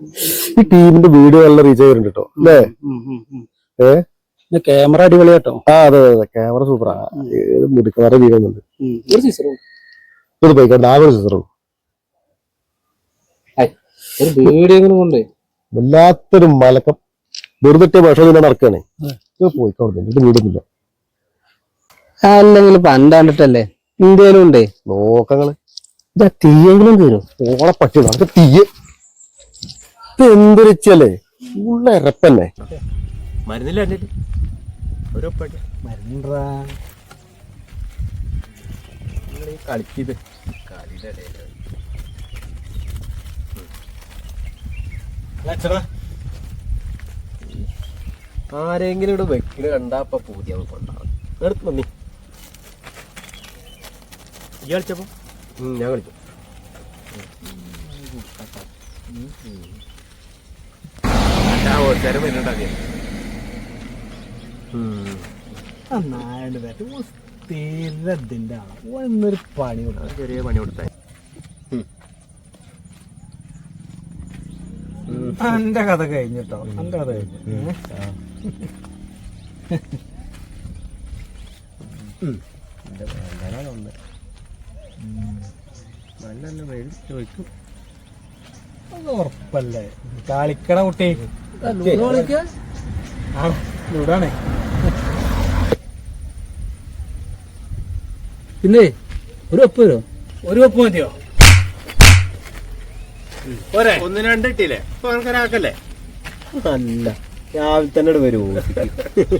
ഈ ടീമിന്റെ വീഡിയോ നല്ല റീച്ച് ആയിട്ടുണ്ട് കേട്ടോ അല്ലേ? ഏ? ക്യാമറ അടിപൊളി കേട്ടോ. ആ അതെ അതെ ക്യാമറ സൂപ്പറാ മുടിക്കാരെ വീഴുന്നുണ്ട് സീസറും ഇത് പോയിക്കോട്ടെ ആ ഒരു കൊണ്ട്. വല്ലാത്തൊരു മലക്കം. വെറുതെ ഭക്ഷണം നടക്കുകയാണ് ഇത് പോയിക്കോട്ടെ ഇത് വീടുന്നില്ല അല്ലെങ്കിൽ പണ്ടാണ്ടിട്ടല്ലേ? ഇന്ത്യയിലും ഉണ്ടേ. നോക്കങ്ങൾ. ഇതാ തീയെങ്കിലും തീരും. ഓളെ പറ്റി നടക്ക് തീയ. ഇത് എന്തൊരിച്ചല്ലേ ഉള്ള ഇരപ്പന്നെ മരുന്നില്ല കളിക്കിത്. കളിയുടെ. ആരെങ്കിലും ഇവിടെ വെക്കിൽ കണ്ടാപ്പ നമുക്ക് ഉണ്ടാവും എടുത്ത് നന്ദി ഈ കളിച്ചപ്പോ? ഞാൻ കളിച്ചു ആളാ. ഒന്നൊരു പണി കൊടുക്കും ചെറിയ പണി കൊടുത്തായി എന്റെ കഥ കഴിഞ്ഞിട്ടോ? എന്റെ കഥ കഴിഞ്ഞു നല്ല ചോദിക്കും. അത് ഉറപ്പല്ലേ? കളിക്കണ കുട്ടി. പിന്നെ ഒരു ഒപ്പ് വരോ ഒരു ഒപ്പ് മതിയോ? പോരെ. ഒന്ന് രണ്ട് ഇട്ടില്ലേ? ആൾക്കാരാക്കല്ലേ? അല്ല രാവിലെ തന്നെ വരുമോ വരൂ.